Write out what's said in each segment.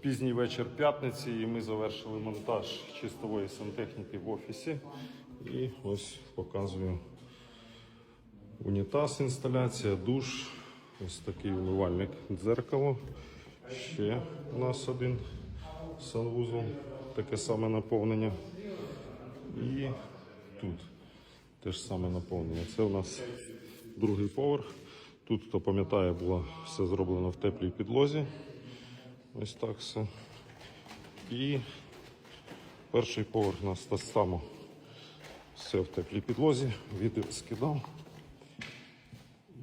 Пізній вечір п'ятниці, і ми завершили монтаж чистової сантехніки в офісі. І ось показую унітаз, інсталяція, душ, ось такий умивальник, дзеркало. Ще у нас один санвузол, таке саме наповнення. І тут теж саме наповнення. Це у нас другий поверх. Тут, хто пам'ятає, було все зроблено в теплій підлозі. Ось так все. І перший поверх у нас так само все в теплій підлозі. Відео скидав.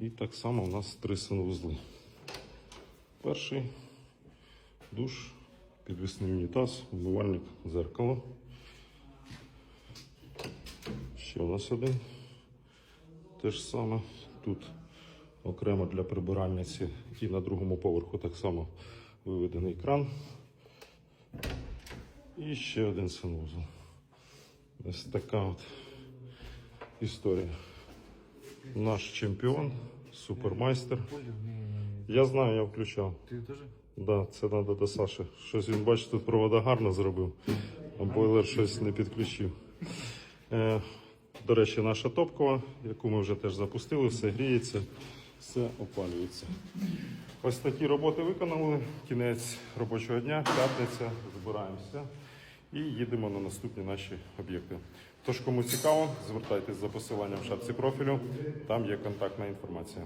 І так само у нас три санвузли. Перший душ, підвісний унітаз, умивальник, зеркало. Ще у нас один. Те ж саме. Тут окремо для прибиральниці і на другому поверху так само виведений кран. І ще один санвузол. Ось така от історія. Наш чемпіон, супермайстер. Я знаю, я включав. Ти теж? Да, це треба до Саші. Щось він бачить, тут провода гарно зробив, а бойлер щось не підключив. Е, до речі, наша топкова, яку ми вже теж запустили, все гріється, все опалюється. Ось такі роботи виконали. Кінець робочого дня, п'ятниця, збираємося і їдемо на наступні наші об'єкти. Тож, кому цікаво, звертайтесь за посиланням в шапці профілю, там є контактна інформація.